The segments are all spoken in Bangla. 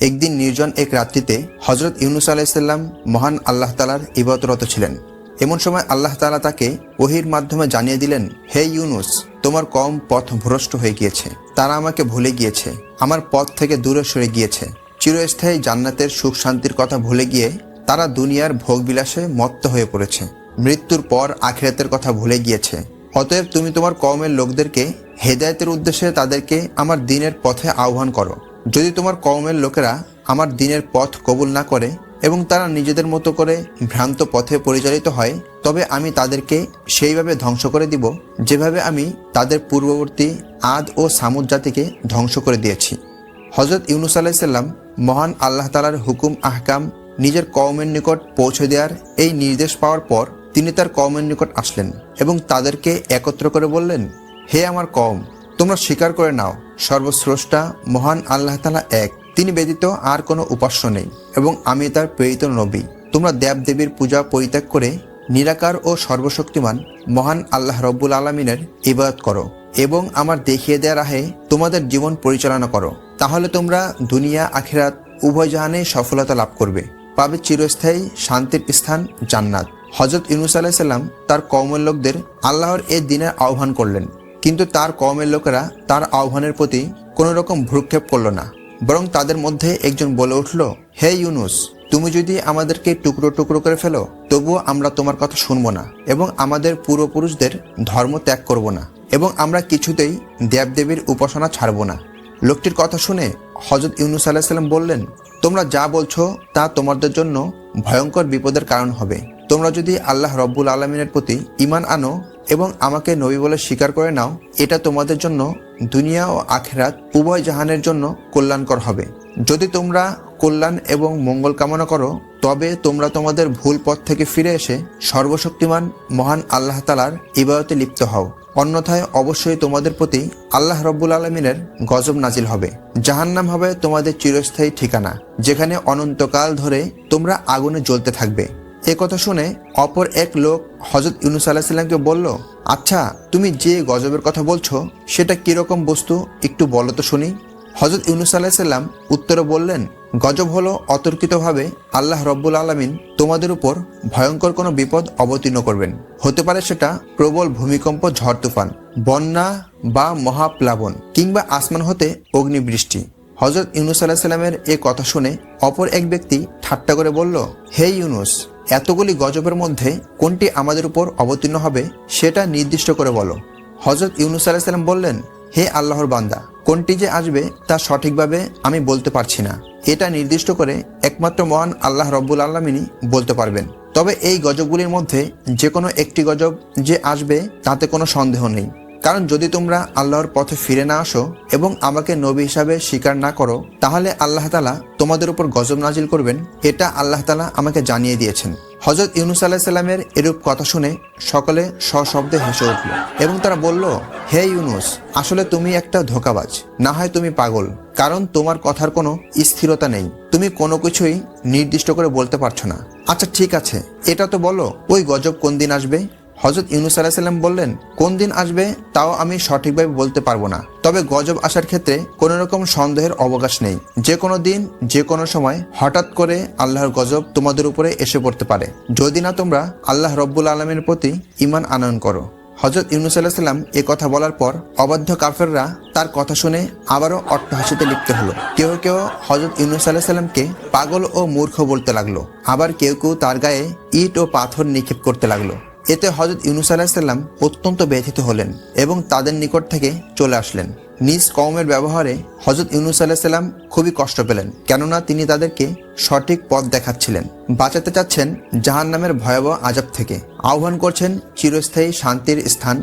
একদিন নির্জন এক রাত্রিতে হজরত ইউনুস আলাইসাল্লাম মহান আল্লাহ তালার ইবাদতরত ছিলেন। এমন সময় আল্লাহ তালা তাকে ওহির মাধ্যমে জানিয়ে দিলেন, হে ইউনুস, তোমার কম পথ ভ্রষ্ট হয়ে গিয়েছে। তারা আমাকে ভুলে গিয়েছে। আমার পথ থেকে দূরে সরে গিয়েছে। চিরস্থায়ী জান্নাতের সুখ শান্তির কথা ভুলে গিয়ে তারা দুনিয়ার ভোগবিলাসে মত্ত হয়ে পড়েছে। মৃত্যুর পর আখিরাতের কথা ভুলে গিয়েছে। অতএব তুমি তোমার কমের লোকদেরকে হেদায়েতের উদ্দেশ্যে তাদেরকে আমার দিনের পথে আহ্বান করো। যদি তোমার কওমের লোকেরা আমার দিনের পথ কবুল না করে এবং তারা নিজেদের মতো করে ভ্রান্ত পথে পরিচালিত হয়, তবে আমি তাদেরকে সেইভাবে ধ্বংস করে দিব যেভাবে আমি তাদের পূর্ববর্তী আদ ও সামুদ জাতিকে ধ্বংস করে দিয়েছি। হজরত ইউনুস আলাইসাল্লাম মহান আল্লাহ তালার হুকুম, আহকাম নিজের কওমের নিকট পৌঁছে দেওয়ার এই নির্দেশ পাওয়ার পর তিনি তার কওমের নিকট আসলেন এবং তাদেরকে একত্র করে বললেন, হে আমার কওম, তোমরা স্বীকার করে নাও সর্বস্রষ্টা, মহান আল্লাহ তালা এক। তিনি ব্যতীত আর কোনো উপাস্য নেই, এবং আমি তার প্রেরিত নবী। তোমরা দেব দেবীর পূজা পরিত্যাগ করে নিরাকার ও সর্বশক্তিমান মহান আল্লাহ রব্বুল আলমিনের ইবাদত করো, এবং আমার দেখিয়ে দেওয়া রাহে তোমাদের জীবন পরিচালনা করো। তাহলে তোমরা দুনিয়া, আখিরাত, উভয় জাহানে সফলতা লাভ করবে। পাবে চিরস্থায়ী শান্তির স্থান জান্নাত। হজরত ইউনুস আলাইসাল্লাম তার কওমের লোকদের আল্লাহর এ দিনের আহ্বান করলেন। কিন্তু তার কওমের লোকেরা তার আহ্বানের প্রতি কোনো রকম ভ্রুক্ষেপ করল না, বরং তাদের মধ্যে একজন বলে উঠল, হে ইউনুস, তুমি যদি আমাদেরকে টুকরো টুকরো করে ফেলো, তবুও আমরা তোমার কথা শুনব না এবং আমাদের পূর্বপুরুষদের ধর্ম ত্যাগ করব না এবং আমরা কিছুতেই দেবদেবীর উপাসনা ছাড়ব না। লোকটির কথা শুনে হজরত ইউনুস আলাহিসাল্লাম বললেন, তোমরা যা বলছো তা তোমাদের জন্য ভয়ঙ্কর বিপদের কারণ হবে। তোমরা যদি আল্লাহ রব্বুল আলমিনের প্রতি ইমান আনো এবং আমাকে নবী বলে স্বীকার করে নাও, এটা তোমাদের জন্য দুনিয়া ও আখেরাত উভয় জাহানের জন্য কল্যাণকর হবে। যদি তোমরা কল্যাণ এবং মঙ্গল কামনা করো, তবে তোমরা তোমাদের ভুল পথ থেকে ফিরে এসে সর্বশক্তিমান মহান আল্লাহ তালার ইবাদতে লিপ্ত হও। অন্যথায় অবশ্যই তোমাদের প্রতি আল্লাহ রব্বুল আলমিনের গজব নাজিল হবে। জাহান্নাম হবে তোমাদের চিরস্থায়ী ঠিকানা, যেখানে অনন্তকাল ধরে তোমরা আগুনে জ্বলতে থাকবে। এ কথা শুনে অপর এক লোক হজরত ইউনুস আলাহিসাল্লামকে বলল আচ্ছা তুমি যে গজবের কথা বলছো, সেটা কীরকম বস্তু? একটু বলো তো শুনি। হজরত ইউনুস আলাহিসাল্লাম উত্তরে বললেন, গজব হলো অতর্কিতভাবে আল্লাহ রব্বুল আলমিন তোমাদের উপর ভয়ঙ্কর কোনো বিপদ অবতীর্ণ করবেন। হতে পারে সেটা প্রবল ভূমিকম্প, ঝড় তুফান, বন্যা বা মহাপ্লাবন কিংবা আসমান হতে অগ্নিবৃষ্টি। হজরত ইউনুস আলাহ সাল্লামের এ কথা শুনে অপর এক ব্যক্তি ঠাট্টা করে বলল, হে ইউনুস এতগুলি গজবের মধ্যে কোনটি আমাদের উপর অবতীর্ণ হবে সেটা নির্দিষ্ট করে বলো। হজরত ইউনুস আলাহ সাল্লাম বললেন, হে আল্লাহর বান্দা, কোনটি যে আসবে তা সঠিকভাবে আমি বলতে পারছি না। এটা নির্দিষ্ট করে একমাত্র মহান আল্লাহ রব্বুল আলমিনই বলতে পারবেন। তবে এই গজবগুলির মধ্যে যে কোনো একটি গজব যে আসবে তাতে কোনো সন্দেহ নেই। কারণ যদি তোমরা আল্লাহর পথে ফিরে না আসো এবং আমাকে নবী হিসাবে স্বীকার না করো, তাহলে আল্লাহ তালা তোমাদের উপর গজব নাজিল করবেন। এটা আল্লাহ তালা আমাকে জানিয়ে দিয়েছেন। হজরত ইউনুস আল্লাহ সাল্লামের এরূপ কথা শুনে সকলে সশব্দে হেসে উঠল এবং তারা বলল, হে ইউনুস, আসলে তুমি একটা ধোকাবাজ। না হয় তুমি পাগল, কারণ তোমার কথার কোনো স্থিরতা নেই। তুমি কোনো কিছুই নির্দিষ্ট করে বলতে পারছ না। আচ্ছা ঠিক আছে, এটা তো বলো, ওই গজব কোন দিন আসবে? হজরত ইউনুস আলাহিসাল্লাম বললেন, কোন দিন আসবে তাও আমি সঠিকভাবে বলতে পারব না। তবে গজব আসার ক্ষেত্রে কোনো রকম সন্দেহের অবকাশ নেই। যে কোনো দিন, যে কোনো সময় হঠাৎ করে আল্লাহর গজব তোমাদের উপরে এসে পড়তে পারে। যদি না তোমরা আল্লাহ রব্বুল আলমের প্রতি ইমান আনয়ন করো। হজরত ইউনুস আলাহিসাল্লাম এ কথা বলার পর অবাধ্য কাফেররা তার কথা শুনে আবারও অট্টহাসিতে লিপ্ত হলো। কেউ কেউ হজরত ইউনুস আলাহিসাল্লামকে পাগল ও মূর্খ বলতে লাগল। আবার কেউ কেউ তার গায়ে ইট ও পাথর নিক্ষেপ করতে লাগল। এতে হজরত ইউনুস আলাহিসাল্লাম অত্যন্ত ব্যথিত হলেন এবং তাদের নিকট থেকে চলে আসলেন। নিজ কওমের ব্যবহারে হজরত ইউনুস আলাহিসাল্লাম খুবই কষ্ট পেলেন, কেননা তিনি তাদেরকে সঠিক পথ দেখাচ্ছিলেন। বাঁচাতে চাচ্ছেন জাহান নামের ভয়াবহ আজাব থেকে। আহ্বান করছেন চিরস্থায়ী শান্তির স্থান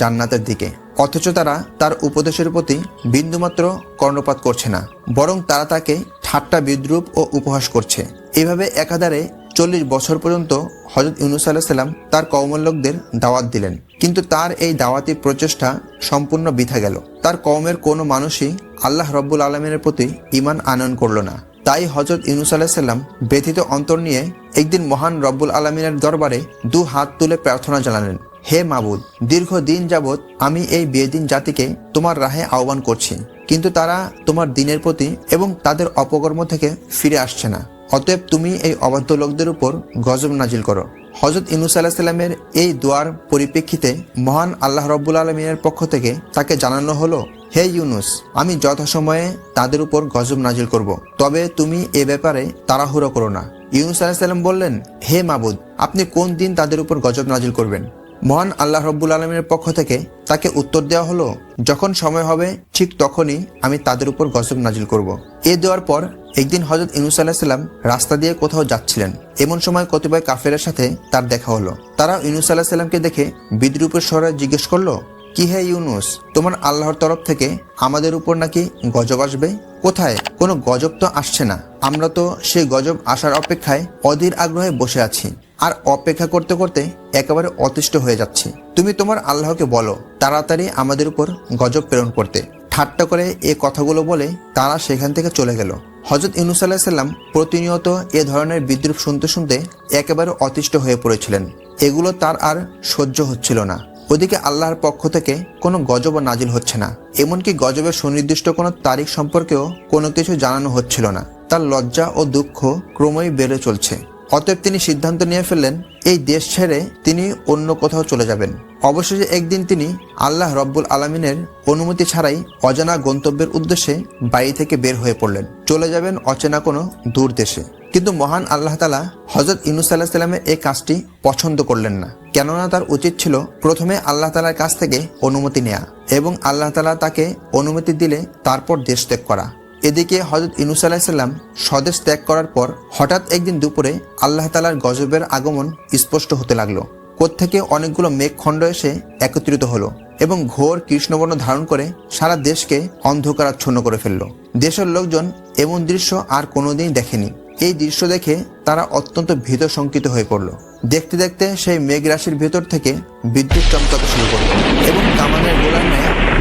জান্নাতের দিকে। অথচ তারা তার উপদেশের প্রতি বিন্দুমাত্র কর্ণপাত করছে না, বরং তারা তাকে ঠাট্টা বিদ্রুপ ও উপহাস করছে। এভাবে একাধারে চল্লিশ বছর পর্যন্ত হজরত ইউনুস আল্লাহ সাল্লাম তার কওমের লোকদের দাওয়াত দিলেন। কিন্তু তার এই দাওয়াতি প্রচেষ্টা সম্পূর্ণ বৃথা গেল। তার কওমের কোনো মানুষই আল্লাহ রব্বুল আলমিনের প্রতি ইমান আনয়ন করল না। তাই হজরত ইউনুস আল্লাহ সাল্লাম ব্যথিত অন্তর নিয়ে একদিন মহান রব্বুল আলমিনের দরবারে দু হাত তুলে প্রার্থনা জানালেন, হে মাবুদ দীর্ঘ দিন যাবৎ আমি এই বেদিন জাতিকে তোমার রাহে আহ্বান করছি। কিন্তু তারা তোমার দিনের প্রতি এবং তাদের অপকর্ম থেকে ফিরে আসছে না। অতএব তুমি এই অবাধ্য লোকদের উপর গজব নাজিল করো। হজরত ইনুস আলাহ সাল্লামের এই দোয়ার পরিপ্রেক্ষিতে মহান আল্লাহ রব্বুল আলমিনের পক্ষ থেকে তাকে জানানো হলো, হে ইউনুস, আমি যথাসময়ে তাদের উপর গজব নাজিল করব। তবে তুমি এ ব্যাপারে তাড়াহুড়ো করো না। ইউনুস আলাহিসাল্লাম বললেন, হে মাবুদ, আপনি কোন দিন তাদের উপর গজব নাজিল করবেন? মহান আল্লাহ রব্বুল আলমীর পক্ষ থেকে তাকে উত্তর দেওয়া হলো, যখন সময় হবে, ঠিক তখনই আমি তাদের উপর গজব নাজিল করব। এ দেওয়ার পর একদিন হজরত ইনুস আলাহিসাল্লাম রাস্তা দিয়ে কোথাও যাচ্ছিলেন। এমন সময় কতিপয় কাফেরের সাথে তার দেখা হলো। তারা ইনুস আলাহিসাল্লামকে দেখে বিদ্রুপের স্বরে জিজ্ঞেস করল, কি হে ইউনুস, তোমার আল্লাহর তরফ থেকে আমাদের উপর নাকি গজব আসবে? কোথায়? কোনো গজব তো আসছে না। আমরা তো সেই গজব আসার অপেক্ষায় অধীর আগ্রহে বসে আছি। আর অপেক্ষা করতে করতে একেবারে অতিষ্ঠ হয়ে যাচ্ছি। তুমি তোমার আল্লাহকে বলো, তাড়াতাড়ি আমাদের উপর গজব প্রেরণ করতে। ঠাট্টা করে এ কথাগুলো বলে তারা সেখান থেকে চলে গেল। হজরত ইউনুস আল্লাহ সাল্লাম প্রতিনিয়ত এ ধরনের বিদ্রুপ শুনতে শুনতে একেবারে অতিষ্ঠ হয়ে পড়েছিলেন। এগুলো তার আর সহ্য হচ্ছিল না। ওদিকে আল্লাহর পক্ষ থেকে কোনো গজব নাজিল হচ্ছে না। এমনকি গজবের সুনির্দিষ্ট কোনো তারিখ সম্পর্কেও কোনো কিছু জানানো হচ্ছিল না। তার লজ্জা ও দুঃখ ক্রমই বেড়ে চলছে। অতএব তিনি সিদ্ধান্ত নিয়ে ফেললেন, এই দেশ ছেড়ে তিনি অন্য কোথাও চলে যাবেন। অবশেষে একদিন তিনি আল্লাহ রব্বুল আলমিনের অনুমতি ছাড়াই অজানা গন্তব্যের উদ্দেশ্যে বাড়ি থেকে বের হয়ে পড়লেন। চলে যাবেন অচেনা কোনো দূর দেশে। কিন্তু মহান আল্লাহ তালা হজরত ইনুস আল্লাহ সাল্লামের এই কাজটি পছন্দ করলেন না। কেননা তার উচিত ছিল প্রথমে আল্লাহ তালার কাছ থেকে অনুমতি নেয়া এবং আল্লাহ তালা তাকে অনুমতি দিলে তারপর দেশ ত্যাগ করা। এদিকে হজরত ইনুস আলাহিসাল্লাম স্বদেশ ত্যাগ করার পর হঠাৎ একদিন দুপুরে আল্লাহ তালার গজবের আগমন স্পষ্ট হতে লাগল। কোত্থেকে অনেকগুলো মেঘখণ্ড এসে একত্রিত হলো এবং ঘোর কৃষ্ণবর্ণ ধারণ করে সারা দেশকে অন্ধকারাচ্ছন্ন করে ফেলল। দেশের লোকজন এমন দৃশ্য আর কোনোদিনই দেখেনি। এই দৃশ্য দেখে তারা অত্যন্ত ভীত শঙ্কিত হয়ে পড়ল। দেখতে দেখতে সেই মেঘ রাশির ভেতর থেকে বিদ্যুৎ চমকাতে শুরু করল এবং কামানের গোলার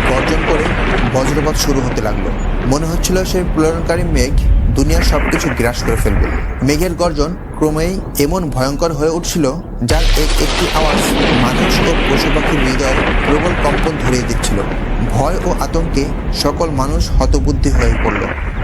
গর্জন করে বজ্রপাত শুরু হতে লাগল। মনে হচ্ছিল সেই প্রেরণকারী মেঘ দুনিয়ার সবকিছু গ্রাস করে ফেলবে। মেঘের গর্জন ক্রমেই এমন ভয়ঙ্কর হয়ে উঠছিল, যার এক একটি আওয়াজ মানুষ ও পশু পাখির হৃদয়ে প্রবল কম্পন ধরিয়ে দিচ্ছিল। ভয় ও আতঙ্কে সকল মানুষ হতবুদ্ধি হয়ে পড়ল।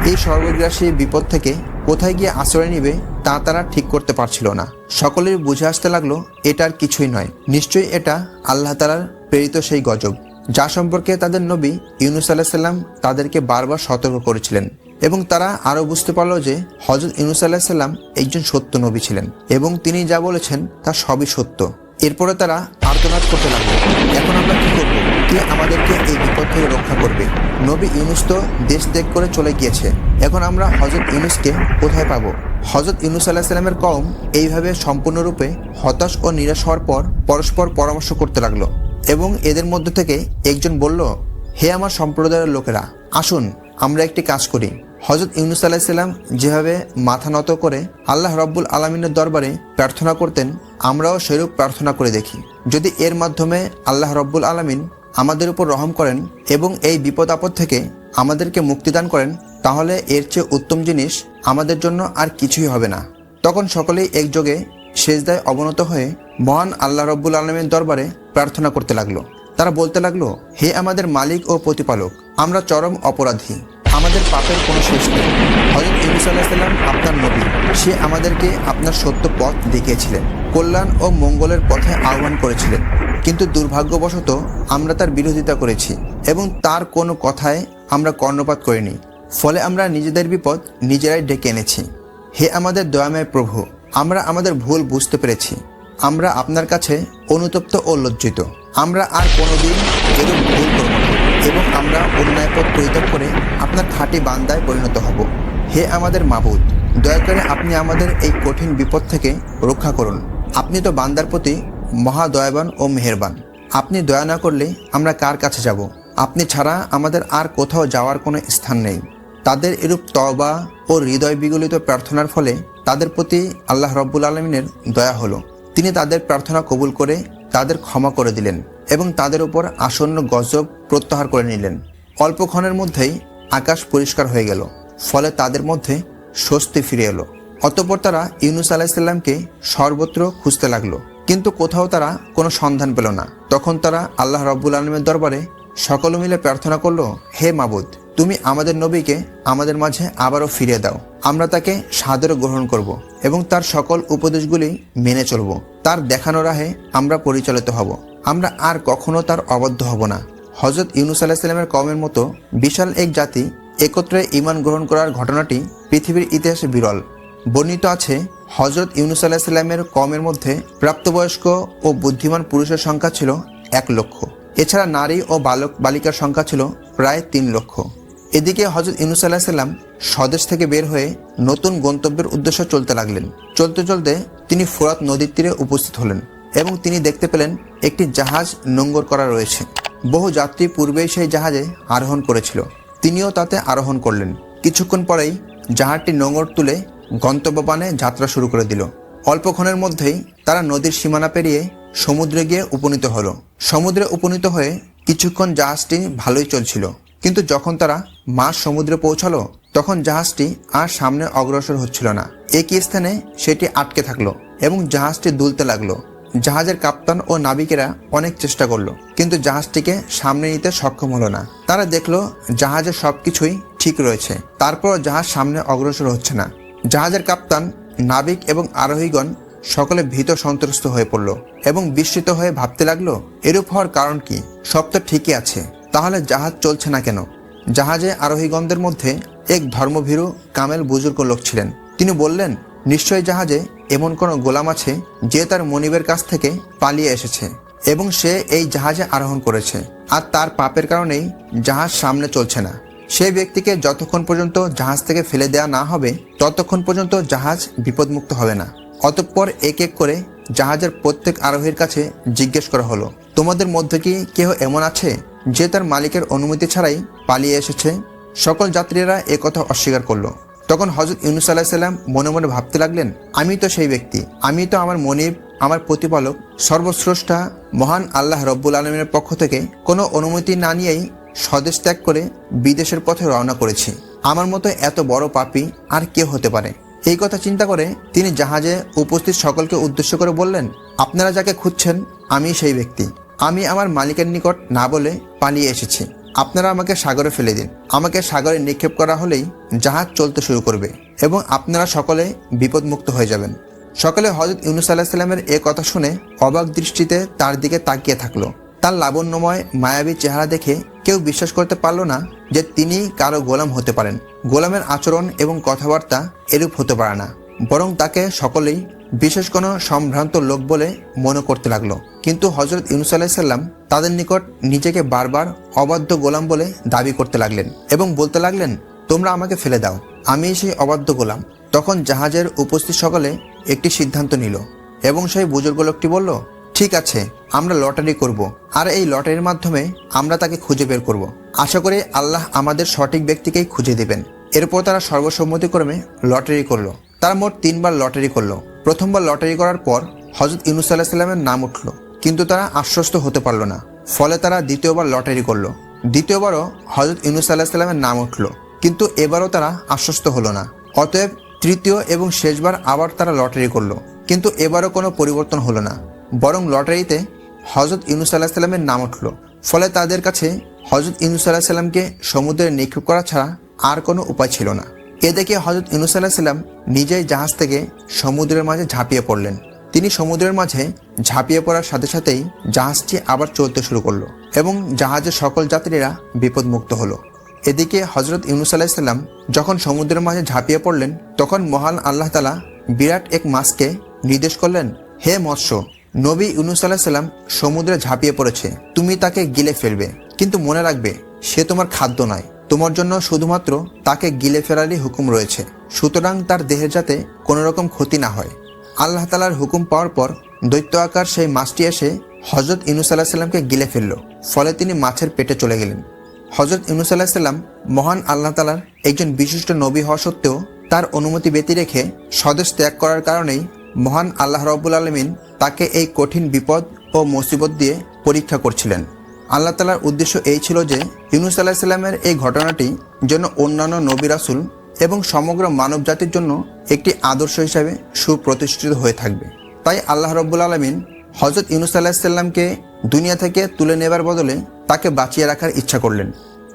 এই সর্বগ্রাসী বিপদ থেকে কোথায় গিয়ে আশ্রয় নিবে তা তারা ঠিক করতে পারছিল না। সকলের বুঝে আসতে লাগল, এটার কিছুই নয়। নিশ্চয়ই এটা আল্লাহ তালার প্রেরিত সেই গজব। যা সম্পর্কে তাদের নবী ইউনুস আল্লাহ সাল্লাম তাদেরকে বারবার সতর্ক করেছিলেন এবং তারা আরও বুঝতে পারল যে হজরত ইউনুস আল্লাহ সাল্লাম একজন সত্য নবী ছিলেন এবং তিনি যা বলেছেন তা সবই সত্য। এরপরে তারা আর্তনাদ করতে লাগল। এখন আমরা কি করব? কে আমাদেরকে এই বিপদ থেকে রক্ষা করবে? নবী ইউনুস তো দেশ ত্যাগ করে চলে গিয়েছে। এখন আমরা হজরত ইউনুসকে কোথায় পাবো? হজরত ইউনুস আল্লাহ সাল্লামের কম এইভাবে সম্পূর্ণরূপে হতাশ ও নিরাশ হওয়ার পর পরস্পর পরামর্শ করতে লাগল। এবং এদের মধ্য থেকে একজন বলল, হে আমার সম্প্রদায়ের লোকেরা, আসুন, আমরা একটি কাজ করি। হজরত ইউনুস আলাহিসাল্লাম যেভাবে মাথা নত করে আল্লাহ রব্বুল আলমিনের দরবারে প্রার্থনা করতেন, আমরাও সেরূপ প্রার্থনা করে দেখি। যদি এর মাধ্যমে আল্লাহ রব্বুল আলমিন আমাদের উপর রহম করেন এবং এই বিপদ আপদ থেকে আমাদেরকে মুক্তিদান করেন, তাহলে এর চেয়ে উত্তম জিনিস আমাদের জন্য আর কিছুই হবে না। তখন সকলেই একযোগে সেজদায় অবনত হয়ে মহান আল্লাহ রব্বুল আলমের দরবারে প্রার্থনা করতে লাগল। তারা বলতে লাগল, হে আমাদের মালিক ও প্রতিপালক, আমরা চরম অপরাধী। আমাদের পাপের কোনো শেষ নেই। হজরত ইউনুস আলাহিসাল্লাম আপনার নবী। সে আমাদেরকে আপনার সত্য পথ দেখিয়েছিলেন। কল্যাণ ও মঙ্গলের পথে আহ্বান করেছিলেন। কিন্তু দুর্ভাগ্যবশত আমরা তার বিরোধিতা করেছি এবং তার কোনো কথায় আমরা কর্ণপাত করিনি। ফলে আমরা নিজেদের বিপদ নিজেরাই ডেকে এনেছি। হে আমাদের দয়াময় প্রভু, আমরা আমাদের ভুল বুঝতে পেরেছি। আমরা আপনার কাছে অনুতপ্ত ও লজ্জিত। আমরা আর কোনোদিন এরূপ ভুল করব না এবং আমরা অন্যায় পথ পরিত্যাগ করে আপনার খাঁটি বান্দায় পরিণত হব। হে আমাদের মাবুদ, দয়া করে আপনি আমাদের এই কঠিন বিপদ থেকে রক্ষা করুন। আপনি তো বান্দার প্রতি মহা দয়াবান ও মেহেরবান। আপনি দয়া না করলে আমরা কার কাছে যাব? আপনি ছাড়া আমাদের আর কোথাও যাওয়ার কোনো স্থান নেই। তাদের এরূপ তবা ও হৃদয় বিগলিত প্রার্থনার ফলে তাদের প্রতি আল্লাহ রব্বুল আলমিনের দয়া হলো। তিনি তাদের প্রার্থনা কবুল করে তাদের ক্ষমা করে দিলেন এবং তাদের উপর আসন্ন গজব প্রত্যাহার করে নিলেন। অল্পক্ষণের মধ্যেই আকাশ পরিষ্কার হয়ে গেল, ফলে তাদের মধ্যে স্বস্তি ফিরে এলো। অতপর তারা ইউনুস আলাহিসাল্লামকে সর্বত্র খুঁজতে লাগল, কিন্তু কোথাও তারা কোনো সন্ধান পেল না। তখন তারা আল্লাহ রব্বুল আলমের দরবারে সকলে মিলে প্রার্থনা করল, হে মাবুদ তুমি আমাদের নবীকে আমাদের মাঝে আবারও ফিরিয়ে দাও। আমরা তাকে সাদরে গ্রহণ করব এবং তার সকল উপদেশগুলি মেনে চলব। তার দেখানো রাহে আমরা পরিচালিত হব। আমরা আর কখনো তার অবদ্ধ হব না। হজরত ইউনুস আলাহিসাল্লামের কমের মতো বিশাল এক জাতি একত্রে ইমান গ্রহণ করার ঘটনাটি পৃথিবীর ইতিহাসে বিরল। বর্ণিত আছে হজরত ইউনুস আলাহিসাল্লামের কমের মধ্যে প্রাপ্তবয়স্ক ও বুদ্ধিমান পুরুষের সংখ্যা ছিল এক লক্ষ। এছাড়া নারী ও বালক বালিকার সংখ্যা ছিল প্রায় তিন লক্ষ। এদিকে হজরত ইউনুস আলাহিসাল্লাম স্বদেশ থেকে বের হয়ে নতুন গন্তব্যের উদ্দেশ্যে চলতে লাগলেন। চলতে চলতে তিনি ফোরাত নদীর তীরে উপস্থিত হলেন এবং তিনি দেখতে পেলেন একটি জাহাজ নোঙ্গর করা রয়েছে। বহু যাত্রী পূর্বেই সেই জাহাজে আরোহণ করেছিল। তিনিও তাতে আরোহণ করলেন। কিছুক্ষণ পরেই জাহাজটি নোঙর তুলে গন্তব্যবানে যাত্রা শুরু করে দিল। অল্পক্ষণের মধ্যেই তারা নদীর সীমানা পেরিয়ে সমুদ্রে গিয়ে উপনীত হলো। সমুদ্রে উপনীত হয়ে কিছুক্ষণ জাহাজটি ভালোই চলছিল। কিন্তু যখন তারা মাঝ সমুদ্রে পৌঁছালো, তখন জাহাজটি আর সামনে অগ্রসর হচ্ছিল না। একই স্থানে সেটি আটকে থাকল এবং জাহাজটি দুলতে লাগল। জাহাজের কাপ্তান ও নাবিকেরা অনেক চেষ্টা করল, কিন্তু জাহাজটিকে সামনে নিতে সক্ষম হলো না। তারা দেখল জাহাজের সব কিছুই ঠিক রয়েছে। তারপর জাহাজ সামনে অগ্রসর হচ্ছে না। জাহাজের কাপ্তান, নাবিক এবং আরোহীগণ সকলে ভীত সন্ত্রস্ত হয়ে পড়ল এবং বিস্মিত হয়ে ভাবতে লাগল, এরূপ হওয়ার কারণ কি? সব তো ঠিকই আছে। তাহলে জাহাজ চলছে না কেন? জাহাজে আরোহীগণদের মধ্যে এক ধর্মভীরু কামেল বুজুর্গ লোক ছিলেন। তিনি বললেন, নিশ্চয় জাহাজে এমন কোনো গোলাম আছে যে তার মনিবের কাছ থেকে পালিয়ে এসেছে এবং সে এই জাহাজে আরোহণ করেছে। আর তার পাপের কারণেই জাহাজ সামনে চলছে না। সেই ব্যক্তিকে যতক্ষণ পর্যন্ত জাহাজ থেকে ফেলে দেওয়া না হবে, ততক্ষণ পর্যন্ত জাহাজ বিপদমুক্ত হবে না। অতঃপর এক এক করে জাহাজের প্রত্যেক আরোহীর কাছে জিজ্ঞেস করা হলো, তোমাদের মধ্যে কি কেউ এমন আছে যে তার মালিকের অনুমতি ছাড়াই পালিয়ে এসেছে। সকল যাত্রীরা একথা অস্বীকার করল। তখন হজরত ইউনুস আলাহ সাল্লাম মনে মনে ভাবতে লাগলেন, আমি তো সেই ব্যক্তি। আমি তো আমার মনিব, আমার প্রতিপালক সর্বশ্রেষ্ঠা মহান আল্লাহ রব্বুল আলমের পক্ষ থেকে কোনো অনুমতি না নিয়েই স্বদেশ ত্যাগ করে বিদেশের পথে রওনা করেছি। আমার মতো এত বড় পাপি আর কে হতে পারে? এই কথা চিন্তা করে তিনি জাহাজে উপস্থিত সকলকে উদ্দেশ্য করে বললেন, আপনারা যাকে খুঁজছেন আমি সেই ব্যক্তি। আমি আমার মালিকের নিকট না বলে পালিয়ে এসেছি। আপনারা আমাকে সাগরে ফেলে দিন। আমাকে সাগরে নিক্ষেপ করা হলেই জাহাজ চলতে শুরু করবে এবং আপনারা সকলে বিপদমুক্ত হয়ে যাবেন। সকলে হজরত ইউনুস আল্লাহ সাল্লামের এ কথা শুনে অবাক দৃষ্টিতে তার দিকে তাকিয়ে থাকল। তার লাবণ্যময়, মায়াবী চেহারা দেখে কেউ বিশ্বাস করতে পারল না যে তিনি কারও গোলাম হতে পারেন। গোলামের আচরণ এবং কথাবার্তা এরূপ হতে পারে না, বরং তাকে সকলেই বিশেষ কোনো সম্ভ্রান্ত লোক বলে মনে করতে লাগল। কিন্তু হজরত ইউনুস আলাহিসাল্লাম তাদের নিকট নিজেকে বারবার অবাধ্য গোলাম বলে দাবি করতে লাগলেন এবং বলতে লাগলেন, তোমরা আমাকে ফেলে দাও। আমি সেই অবাধ্য গোলাম। তখন জাহাজের উপস্থিত সকলে একটি সিদ্ধান্ত নিল এবং সেই বুজুর্গ লোকটি বলল, ঠিক আছে, আমরা লটারি করব। আর এই লটারির মাধ্যমে আমরা তাকে খুঁজে বের করব। আশা করি আল্লাহ আমাদের সঠিক ব্যক্তিকেই খুঁজে দেবেন। এরপর তারা সর্বসম্মতিক্রমে লটারি করল। তারা মোট তিনবার লটারি করল। প্রথমবার লটারি করার পর হজরত ইউনুস আল্লাহ সাল্লামের নাম উঠল। কিন্তু তারা আশ্বস্ত হতে পারল না। ফলে তারা দ্বিতীয়বার লটারি করল। দ্বিতীয়বারও হজরত ইউনুস আল্লাহ সাল্লামের নাম উঠল। কিন্তু এবারও তারা আশ্বস্ত হলো না। অতএব তৃতীয় এবং শেষবার আবার তারা লটারি করল। কিন্তু এবারও কোনো পরিবর্তন হলো না। বরং লটারিতে হজরত ইউনুস আল্লাহ সাল্লামের নাম উঠল। ফলে তাদের কাছে হজরত ইউনুস আল্লাহ সাল্লামকে সমুদ্রে নিক্ষেপ করা ছাড়া আর কোনো উপায় ছিল না। এ দেখে হজরত ইউনুস আল্লাহ সাল্লাম নিজেই জাহাজ থেকে সমুদ্রের মাঝে ঝাঁপিয়ে পড়লেন। তিনি সমুদ্রের মাঝে ঝাঁপিয়ে পড়ার সাথে সাথেই জাহাজটি আবার চলতে শুরু করল এবং জাহাজের সকল যাত্রীরা বিপদমুক্ত হলো। এদিকে হজরত ইউনুস আলাহিসাল্লাম যখন সমুদ্রের মাঝে ঝাঁপিয়ে পড়লেন, তখন মহান আল্লাহ তালা বিরাট এক মাছকে নির্দেশ করলেন, হে মৎস্য, নবী ইউনুস আলাহিসাল্লাম সমুদ্রে ঝাঁপিয়ে পড়েছে। তুমি তাকে গিলে ফেলবে, কিন্তু মনে রাখবে সে তোমার খাদ্য নয়। তোমার জন্য শুধুমাত্র তাকে গিলে ফেরারই হুকুম রয়েছে। সুতরাং তার দেহের যাতে কোনো রকম ক্ষতি না হয়। আল্লাহ তালার হুকুম পাওয়ার পর দৈত্য আকার সেই মাছটি এসে হজরত ইউনুস আল্লাহ সাল্লামকে গিলে ফেলল। ফলে তিনি মাছের পেটে চলে গেলেন। হজরত ইউনুস আল্লাহ সাল্লাম মহান আল্লাহ তালার একজন বিশিষ্ট নবী হওয়া সত্ত্বেও তার অনুমতি ব্যতি রেখে স্বদেশ ত্যাগ করার কারণেই মহান আল্লাহ রব্বুল আলমিন তাকে এই কঠিন বিপদ ও মুসিবত দিয়ে পরীক্ষা করছিলেন। আল্লাহ তালার উদ্দেশ্য এই ছিল যে ইউনুস আল্লাহ সাল্লামের এই ঘটনাটি যেন অন্যান্য নবী রাসুল এবং সমগ্র মানব জাতির জন্য একটি আদর্শ হিসাবে সুপ্রতিষ্ঠিত হয়ে থাকবে। তাই আল্লাহ রব্বুল আলমিন হজরত ইউনুস আল্লাহ আলাহিসাল্লামকে দুনিয়া থেকে তুলে নেবার বদলে তাকে বাঁচিয়ে রাখার ইচ্ছা করলেন।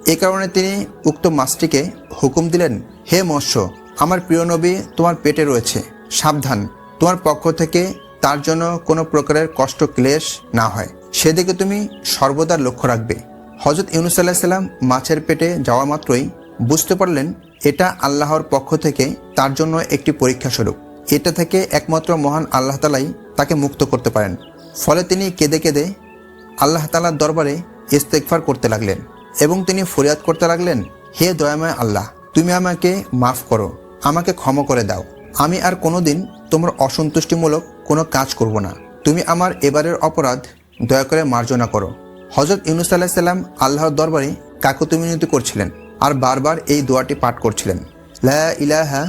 এ কারণে তিনি উক্ত মাছটিকে হুকুম দিলেন, হে মৎস্য, আমার প্রিয় নবী তোমার পেটে রয়েছে, সাবধান। তোমার পক্ষ থেকে তার জন্য কোনো প্রকারের কষ্ট ক্লেশ না হয়। সেদিকে তুমি সর্বদা লক্ষ্য রাখবে। হজরত ইউনুস আলাহিসাল্লাম মাছের পেটে যাওয়া মাত্রই বুঝতে পারলেন এটা আল্লাহর পক্ষ থেকে তার জন্য একটি পরীক্ষা স্বরূপ। এটা থেকে একমাত্র মহান আল্লাহ তালাই তাকে মুক্ত করতে পারেন। ফলে তিনি কেঁদে কেঁদে আল্লাহ তালার দরবারে ইস্তেকফার করতে লাগলেন এবং তিনি ফরিয়াদ করতে লাগলেন, হে দয়াময় আল্লাহ, তুমি আমাকে মাফ করো, আমাকে ক্ষমা করে দাও। আমি আর কোনোদিন তোমার অসন্তুষ্টিমূলক কোনো কাজ করব না। তুমি আমার এবারের অপরাধ দয়া করে মার্জনা করো। হজরত ইউনুস আল্লাহ সাল্লাম আল্লাহর দরবারে কাকুতুমিনতি করছিলেন আর বারবার এই দোয়াটি পাঠ করছিলেন। লা ইলাহা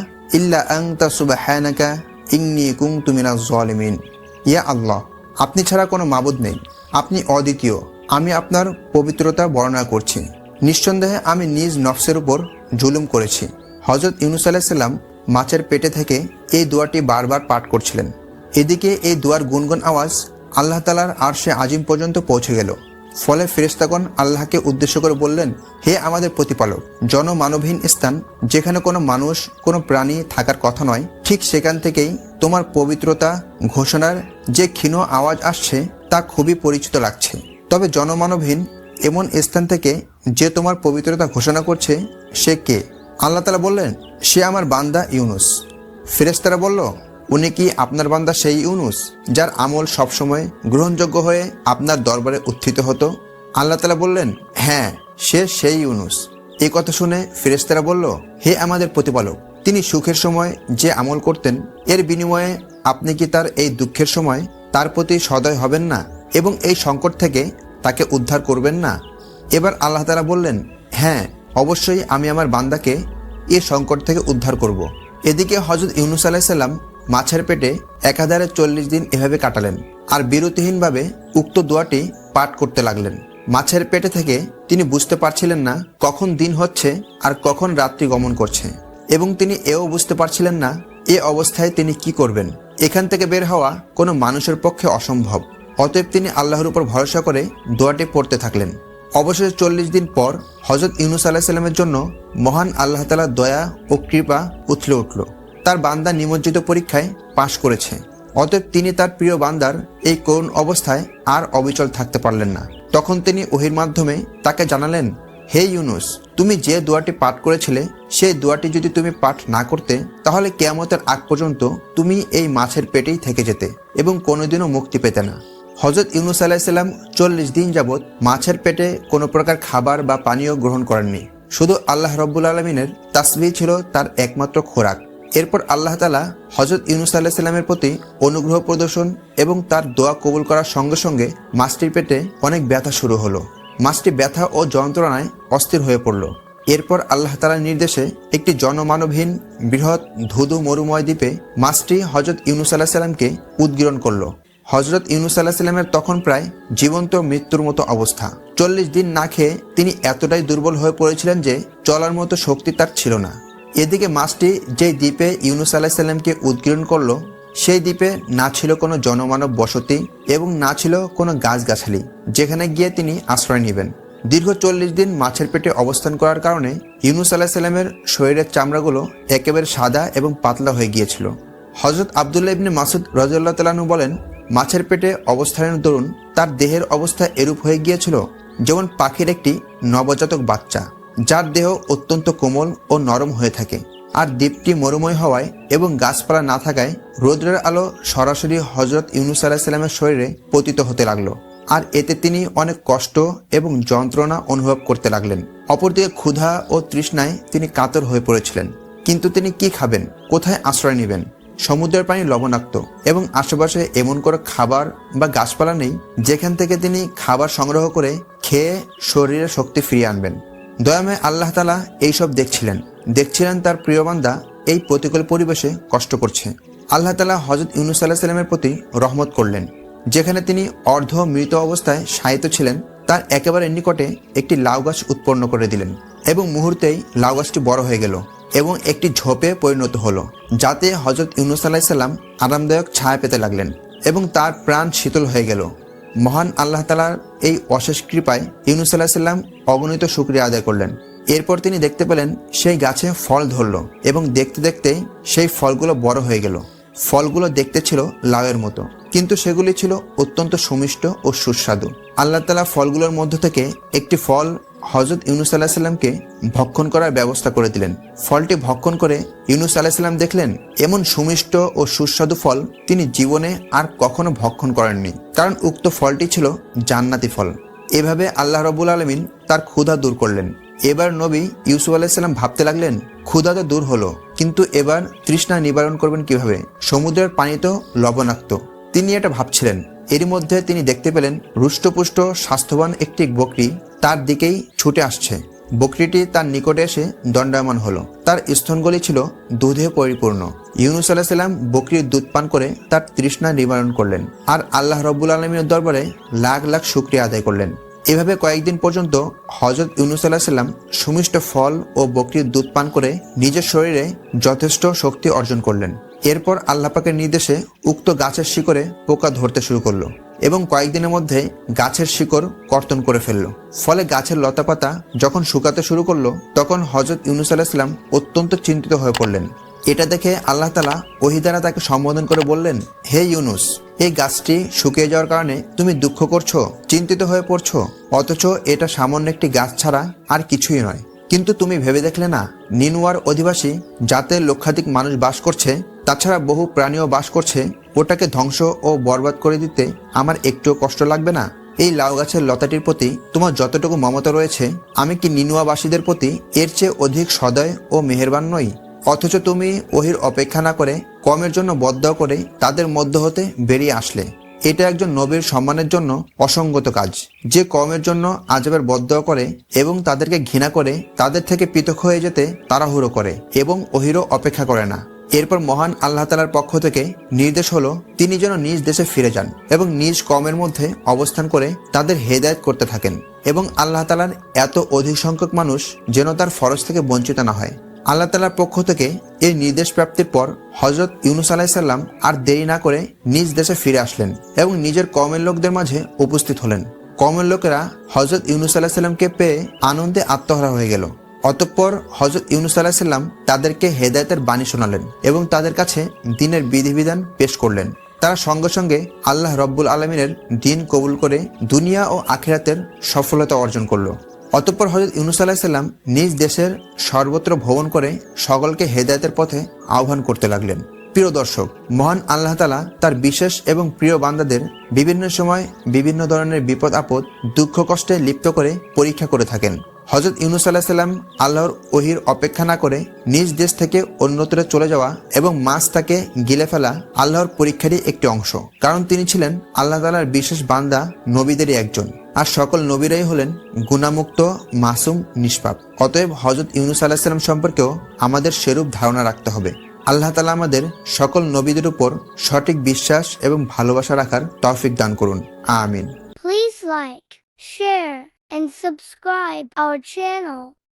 জালিমিন। ইয়া আল্লাহ, আপনি ছাড়া কোনো মাবুদ নেই। আপনি অদ্বিতীয়, আমি আপনার পবিত্রতা বর্ণনা করছি। নিঃসন্দেহে আমি নিজ নফসের উপর জুলুম করেছি। হজরত ইউনুস আলাহিসাল্লাম মাছের পেটে থেকে এই দোয়াটি বারবার পাঠ করছিলেন। এদিকে এই দোয়ার গুনগুন আওয়াজ আল্লাহ তালার আর সে আজিম পর্যন্ত পৌঁছে গেল। ফলে ফেরেস্তাগণ আল্লাহকে উদ্দেশ্য করে বললেন, হে আমাদের প্রতিপালক, জনমানবহীন স্থান, যেখানে কোনো মানুষ, কোনো প্রাণী থাকার কথা নয়, ঠিক সেখান থেকেই তোমার পবিত্রতা ঘোষণার যে ক্ষীণ আওয়াজ আসছে, তা খুবই পরিচিত লাগছে। তবে জনমানবহীন এমন স্থান থেকে যে তোমার পবিত্রতা ঘোষণা করছে, সে কে? আল্লাহ তালা বললেন, সে আমার বান্দা ইউনুস। ফেরেস্তারা বলল উনি কি আপনার বান্দা সেই ইউনুস, যার আমল সবসময় গ্রহণযোগ্য হয়ে আপনার দরবারে উত্থিত হতো? আল্লাহ তালা বললেন হ্যাঁ সে সেই ইউনুস। এই কথা শুনে ফেরেস্তারা বলল, হে আমাদের প্রতিপালক, তিনি সুখের সময় যে আমল করতেন, এর বিনিময়ে আপনি কি তার এই দুঃখের সময় তার প্রতি সদয় হবেন না এবং এই সংকট থেকে তাকে উদ্ধার করবেন না? এবার আল্লাহ তালা বললেন হ্যাঁ অবশ্যই আমি আমার বান্দাকে এ সংকট থেকে উদ্ধার করব। এদিকে হজরত ইউনুস আলাহিসাল্লাম মাছের পেটে একাধারে চল্লিশ দিন এভাবে কাটালেন আর বিরতিহীনভাবে উক্ত দোয়াটি পাঠ করতে লাগলেন। মাছের পেটে থেকে তিনি বুঝতে পারছিলেন না কখন দিন হচ্ছে আর কখন রাত্রি গমন করছে এবং তিনি এও বুঝতে পারছিলেন না এ অবস্থায় তিনি কি করবেন। এখান থেকে বের হওয়া কোনো মানুষের পক্ষে অসম্ভব। অতএব তিনি আল্লাহর উপর ভরসা করে দোয়াটি পড়তে থাকলেন। অবশেষে চল্লিশ দিন পর হজরত ইউনুস আল্লাহ সাল্লামের জন্য মহান আল্লাহ তালার দয়া ও কৃপা উথলে উঠল। তার বান্দা নিমজ্জিত পরীক্ষায় পাশ করেছে। অতএব তিনি তার প্রিয় বান্দার এই করুণ অবস্থায় আর অবিচল থাকতে পারলেন না। তখন তিনি ওহির মাধ্যমে তাকে জানালেন, হে ইউনুস, তুমি যে দোয়াটি পাঠ করেছিলে, সেই দোয়াটি যদি তুমি পাঠ না করতে, তাহলে কেয়ামতের আগ পর্যন্ত তুমি এই মাছের পেটেই থেকে যেতে এবং কোনোদিনও মুক্তি পেতে না। হজরত ইউনুস আলাহিসাল্লাম চল্লিশ দিন যাবৎ মাছের পেটে কোনো প্রকার খাবার বা পানীয় গ্রহণ করেননি। শুধু আল্লাহ রব্বুল আলমিনের তাসবি ছিল তার একমাত্র খোরাক। এরপর আল্লাহ তালা হজরত ইউনুস আল্লাহ সাল্লামের প্রতি অনুগ্রহ প্রদর্শন এবং তার দোয়া কবুল করার সঙ্গে সঙ্গে মাছটির পেটে অনেক ব্যথা শুরু হলো। মাছটি ব্যথা ও যন্ত্রণায় অস্থির হয়ে পড়ল। এরপর আল্লাহ তালার নির্দেশে একটি জনমানবহীন বৃহৎ ধুধু মরুময় দ্বীপে মাছটি হজরত ইউনুস আল্লাহ সাল্লামকে উদ্গীরণ করল। হজরত ইউনুস আল্লাহ সাল্লামের তখন প্রায় জীবন্ত মৃত্যুর মতো অবস্থা। চল্লিশ দিন না খেয়ে তিনি এতটাই দুর্বল হয়ে পড়েছিলেন যে চলার মতো শক্তি তার ছিল না। এদিকে মাছটি যে দ্বীপে ইউনুস আল্লাহ সাল্লামকে উদ্গীরণ করল, সেই দ্বীপে না ছিল কোনো জনমানব বসতি এবং না ছিল কোনো গাছগাছালি, যেখানে গিয়ে তিনি আশ্রয় নেবেন। দীর্ঘ চল্লিশ দিন মাছের পেটে অবস্থান করার কারণে ইউনুস আল্লাহ সাল্লামের শরীরের চামড়াগুলো একেবারে সাদা এবং পাতলা হয়ে গিয়েছিল। হজরত আবদুল্লাহ ইবনে মাসুদ রাজিউল্লাহ তালানু বলেন, মাছের পেটে অবস্থানের দরুন তার দেহের অবস্থা এরূপ হয়ে গিয়েছিল যেমন পাখির একটি নবজাতক বাচ্চা। যার দেহ অত্যন্ত কোমল ও নরম হয়ে থাকে। আর দ্বীপটি মরুময় হওয়ায় এবং গাছপালা না থাকায় রৌদ্রের আলো সরাসরি হজরত ইউনুস আলাহ সাল্লামের শরীরে পতিত হতে লাগল। আর এতে তিনি অনেক কষ্ট এবং যন্ত্রণা অনুভব করতে লাগলেন। অপরদিকে ক্ষুধা ও তৃষ্ণায় তিনি কাতর হয়ে পড়েছিলেন। কিন্তু তিনি কি খাবেন? কোথায় আশ্রয় নেবেন? সমুদ্রের পানি লবণাক্ত এবং আশেপাশে এমন করে খাবার বা গাছপালা নেই যেখান থেকে তিনি খাবার সংগ্রহ করে খেয়ে শরীরে শক্তি ফিরিয়ে আনবেন। দয়াময় আল্লাহ তালা এইসব দেখছিলেন। দেখছিলেন তার প্রিয় বান্দা এই প্রতিকূল পরিবেশে কষ্ট করছে। আল্লাহ তালা হজরত ইউনুস আল্লাহ সাল্লামের প্রতি রহমত করলেন। যেখানে তিনি অর্ধ মৃত অবস্থায় শায়িত ছিলেন, তার একেবারে নিকটে একটি লাউ গাছ উৎপন্ন করে দিলেন এবং মুহূর্তেই লাউ গাছটি বড় হয়ে গেল এবং একটি ঝোপে পরিণত হলো, যাতে হজরত ইউনুস আলাহিসাল্লাম আরামদায়ক ছায়া পেতে লাগলেন এবং তার প্রাণ শীতল হয়ে গেল। মহান আল্লাহ তালার এই অশেষ কৃপায় ইউনুস আল্লাহ সাল্লাম অগণিত শুক্রিয়া আদায় করলেন। এরপর তিনি দেখতে পেলেন সেই গাছে ফল ধরল এবং দেখতে দেখতে সেই ফলগুলো বড় হয়ে গেল। ফলগুলো দেখতে ছিল লাউয়ের মতো, কিন্তু সেগুলি ছিল অত্যন্ত সুমিষ্ট ও সুস্বাদু। আল্লাহ তালা ফলগুলোর মধ্য থেকে একটি ফল হজরত ইউনুস আল্লাহ সাল্লামকে ভক্ষণ করার ব্যবস্থা করে দিলেন। ফলটি ভক্ষণ করে ইউনুস আল্লাহ সাল্লাম দেখলেন এমন সুমিষ্ট ও সুস্বাদু ফল তিনি জীবনে আর কখনো ভক্ষণ করেননি, কারণ উক্ত ফলটি ছিল জান্নাতি ফল। এভাবে আল্লাহ রবুল আলমিন তার ক্ষুধা দূর করলেন। এবার নবী ইউসুফ আলাইসাল্লাম ভাবতে লাগলেন, ক্ষুধা তো দূর হলো, কিন্তু এবার তৃষ্ণা নিবারণ করবেন কীভাবে? সমুদ্রের পানি তো লবণাক্ত। তিনি এটা ভাবছিলেন। এরই মধ্যে তিনি দেখতে পেলেন, রুষ্টপুষ্ট, স্বাস্থ্যবান একটি বকরি তার দিকেই ছুটে আসছে। বকরিটি তার নিকটে এসে দণ্ডায়মান হলো। তার স্তনগুলি ছিল দুধে পরিপূর্ণ। ইউনুস আলাহ সাল্লাম বকরির দুধ পান করে তার তৃষ্ণা নিবারণ করলেন। আর আল্লাহ রব্বুল আলমীর দরবারে লাখ লাখ শুক্রিয়া আদায় করলেন। এভাবে কয়েকদিন পর্যন্ত হজরত ইউনুস আল্লাহ সাল্লাম সুমিষ্ট ফল ও বকরির দুধ পান করে নিজের শরীরে যথেষ্ট শক্তি অর্জন করলেন। এরপর আল্লাপাকের নির্দেশে উক্ত গাছের শিকড়ে পোকা ধরতে শুরু করল এবং কয়েকদিনের মধ্যে গাছের শিকড় কর্তন করে ফেলল। ফলে গাছের লতাপাতা যখন শুকাতে শুরু করল, তখন হজরত ইউনুস আলাহিসাম অত্যন্ত চিন্তিত হয়ে পড়লেন। এটা দেখে আল্লাহ তালা ওহিদারা তাকে সম্বোধন করে বললেন, হে ইউনুস এই গাছটি শুকিয়ে যাওয়ার কারণে তুমি দুঃখ করছ, চিন্তিত হয়ে পড়ছো? অথচ এটা সামান্য একটি গাছ ছাড়া আর কিছুই নয়। কিন্তু তুমি ভেবে দেখলে না, নিনুয়ার অধিবাসী যাতে লক্ষাধিক মানুষ বাস করছে, তাছাড়া বহু প্রাণীও বাস করছে, ওটাকে ধ্বংস ও বরবাদ করে দিতে আমার একটুও কষ্ট লাগবে না? এই লাউ গাছের লতাটির প্রতি তোমার যতটুকু মমতা রয়েছে, আমি কি নিনুয়াবাসীদের প্রতি এর চেয়ে অধিক সদয় ও মেহেরবান নই? অথচ তুমি ওহির অপেক্ষা না করে কমের জন্য বদ্ধ করে তাদের মধ্য হতে বেরিয়ে আসলে। এটা একজন নবীর সম্মানের জন্য অসঙ্গত কাজ। যে কমের জন্য আজবের বদ্ধ করে এবং তাদেরকে ঘৃণা করে তাদের থেকে পৃথক হয়ে যেতে তাড়াহুড়ো করে এবং ওহিরও অপেক্ষা করে না। এরপর মহান আল্লাহ তালার পক্ষ থেকে নির্দেশ হলো, তিনি যেন নিজ দেশে ফিরে যান এবং নিজ কমের মধ্যে অবস্থান করে তাদের হেদায়ত করতে থাকেন এবং আল্লাহ তালার এত অধিক সংখ্যক মানুষ যেন তার ফরজ থেকে বঞ্চিত না হয়। আল্লাহ তালার পক্ষ থেকে এই নির্দেশ প্রাপ্তির পর হজরত ইউনুস আলাহিসাল্লাম আর দেরি না করে নিজ দেশে ফিরে আসলেন এবং নিজের কমের লোকদের মাঝে উপস্থিত হলেন। কমের লোকেরা হজরত ইউনুস আলাহিসাল্লামকে পেয়ে আনন্দে আত্মহারা হয়ে গেল। অতঃপর হজরত ইউনুস আলাহিসাল্লাম তাদেরকে হেদায়তের বাণী শোনালেন এবং তাদের কাছে দিনের বিধিবিধান পেশ করলেন। তারা সঙ্গে সঙ্গে আল্লাহ রব্বুল আলমিনের দিন কবুল করে দুনিয়া ও আখিরাতের সফলতা অর্জন করল। অতঃপর হজরত ইউনুস আলাহিসাল্লাম নিজ দেশের সর্বত্র ভ্রমণ করে সকলকে হেদায়তের পথে আহ্বান করতে লাগলেন। প্রিয় দর্শক, মহান আল্লাহ তালা তার বিশেষ এবং প্রিয় বান্দাদের বিভিন্ন সময় বিভিন্ন ধরনের বিপদ আপদ দুঃখ কষ্টে লিপ্ত করে পরীক্ষা করে থাকেন। হজরত ইউনুস আল্লাহ সাল্লাম আল্লাহর ওহির অপেক্ষা না করে নিজ দেশ থেকে অন্যত্রে চলে যাওয়া এবং মাছ তাকে গিলে ফেলা আল্লাহর পরীক্ষারই একটি অংশ। কারণ তিনি ছিলেন আল্লাহ তালার বিশেষ বান্দা নবীদেরই একজন। আর সকল নবীরাই হলেন গুণামুক্ত মাসুম নিষ্পাপ। অতএব হজরত ইউনুস আল্লাহ সাল্লাম সম্পর্কেও আমাদের সেরূপ ধারণা রাখতে হবে। আল্লাহ তালা আমাদের সকল নবীদের উপর সঠিক বিশ্বাস এবং ভালোবাসা রাখার তৌফিক দান করুন। আমিন। Please like, share, and subscribe our channel.